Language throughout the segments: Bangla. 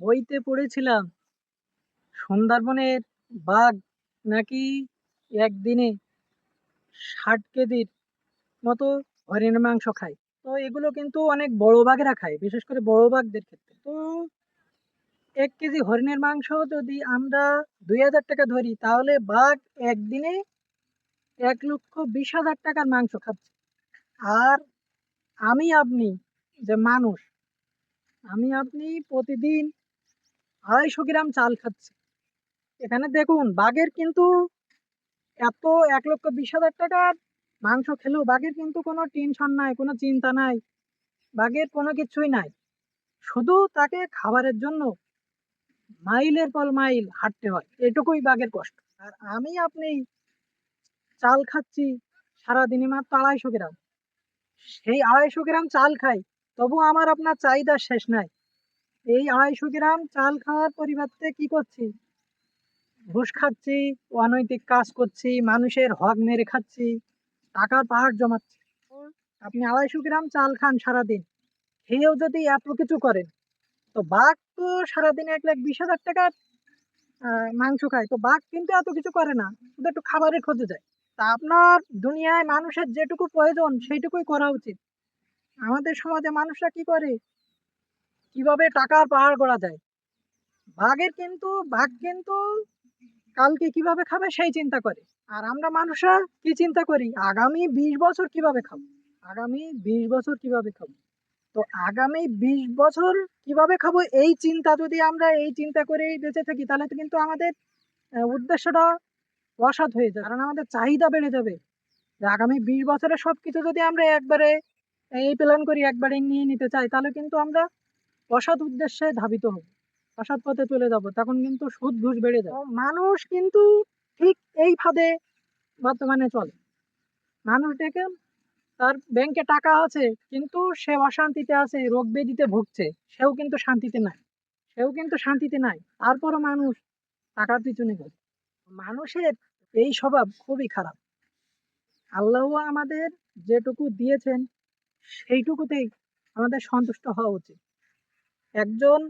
বইতে পড়েছিলাম। সুন্দরবনের বাঘ নাকি একদিনে ষাট কেজির মতো হরিণের মাংস খায়। তো এগুলো কিন্তু অনেক বড় বাঘেরা খায়, বিশেষ করে বড় বাঘদের ক্ষেত্রে। তো এক কেজি হরিণের মাংস যদি আমরা দুই হাজার টাকা ধরি, তাহলে বাঘ একদিনে এক লক্ষ বিশ হাজার টাকার মাংস খাচ্ছে। আর আমি আপনি যে মানুষ, আমি আপনি প্রতিদিন আড়াইশো গ্রাম চাল খাচ্ছি। এখানে দেখুন, বাঘের কিন্তু এত এক লক্ষ বিশ হাজার টাকার মাংস খেলেও বাঘের কিন্তু কোনো টেনশন নাই, কোনো চিন্তা নাই, বাঘের কোনো কিছুই নাই। শুধু তাকে খাবারের জন্য মাইলের পর মাইল হাঁটতে হয়, এটুকুই বাঘের কষ্ট। আর আমি আপনি চাল খাচ্ছি সারাদিনে মাত্র আড়াইশো গ্রাম। সেই আড়াইশো গ্রাম চাল খাই, তবু আমার আপনার চাহিদা শেষ নাই। এই আড়াইশো গ্রাম চাল খাওয়ার পরিবর্তে কি করছি? ঘুষ খাচ্ছি, অনৈতিক কাজ করছি, মানুষের হক মেরে খাচ্ছি, টাকার পাহাড় জমাচ্ছি। আপনি আড়াইশো গ্রাম চাল খান সারাদিন। খেয়েও যদি এত কিছু করেন, তো বাঘ তো সারাদিন এক লাখ বিশ হাজার টাকার মাংস খায়। তো বাঘ কিন্তু এত কিছু করে না, শুধু একটু খাবারের খোঁজে যায়। তা আপনার দুনিয়ায় মানুষের যেটুকু প্রয়োজন, সেইটুকুই করা উচিত। আমাদের সমাজে মানুষরা কি করে? কীভাবে টাকার পাহাড় করা যায়? বাঘের কিন্তু, বাঘ কিন্তু কালকে কীভাবে খাবে সেই চিন্তা করে। আর আমরা মানুষরা কি চিন্তা করি? আগামী বিশ বছর কীভাবে খাব? আগামী বিশ বছর কীভাবে খাব? তো আগামী বিশ বছর কীভাবে খাব? এই চিন্তা যদি আমরা এই চিন্তা করেই বেঁচে থাকি, তাহলে তো কিন্তু আমাদের উদ্দেশ্যটা অসৎ হয়ে যাবে। কারণ আমাদের চাহিদা বেড়ে যাবে। যে আগামী বিশ বছরে সব কিছু যদি আমরা একবারে, এই প্ল্যান করি, একবারে নিয়ে নিতে চাই, তাহলে কিন্তু আমরা অসৎ উদ্দেশ্যে ধাবিত হব। অসৎ পথে চলে যাব, তখন কিন্তু সুদ ঘুষ বেড়ে যাবে মানুষ কিন্তু ঠিক এই ফাঁদে বর্তমানে চলে। মানুষ দেখেন তার ব্যাংকে টাকা আছে, কিন্তু সে অশান্তিতে আছে, রোগ ব্যাধিতে ভুগছে। সেও কিন্তু শান্তিতে নাই। সেও কিন্তু শান্তিতে নাই। তারপরও মানুষ টাকার পিছনে ঘুরে মানুষের এই স্বভাব খুবই খারাপ। আল্লাহ আমাদের যেটুকু দিয়েছেন, সেইটুকুতেই আমাদের সন্তুষ্ট হওয়া উচিত। একজন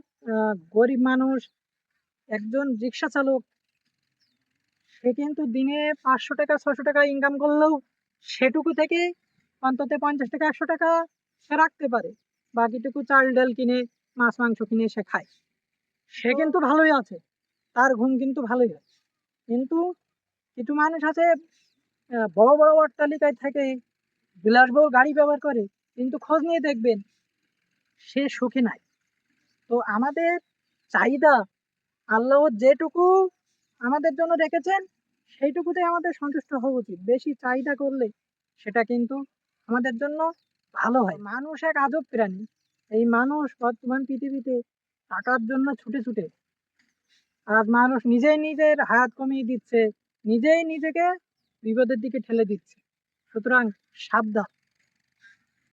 গরিব মানুষ একজন রিক্সা চালক সে কিন্তু দিনে পাঁচশো টাকা ছশো টাকা ইনকাম করলেও সেটুকু থেকে অন্তত পঞ্চাশ টাকা একশো টাকা সে রাখতে পারে। বাকিটুকু চাল ডাল কিনে মাছ মাংস কিনে সে খায়। সে কিন্তু ভালোই আছে তার ঘুম কিন্তু ভালোই আছে। কিন্তু কিছু মানুষ আছে বড় বড় অট্টালিকায় থাকে বিলাসবহুল গাড়ি ব্যবহার করে কিন্তু খোঁজ নিয়ে দেখবেন সে সুখী নাই। তো আমাদের চাহিদা আল্লাহ যেটুকু আমাদের জন্য রেখেছেন সেইটুকুতে আমাদের সন্তুষ্ট হওয়া উচিত। বেশি চাহিদা করলে সেটা কিন্তু আমাদের জন্য ভালো হয়। মানুষ এক আজব প্রাণী। এই মানুষ বর্তমান পৃথিবীতে টাকার জন্য ছুটে ছুটে আজ মানুষ নিজেই নিজের হায়াত কমিয়ে দিচ্ছে, নিজেই নিজেকে বিপদের দিকে ঠেলে দিচ্ছে। সুতরাং সাবধান।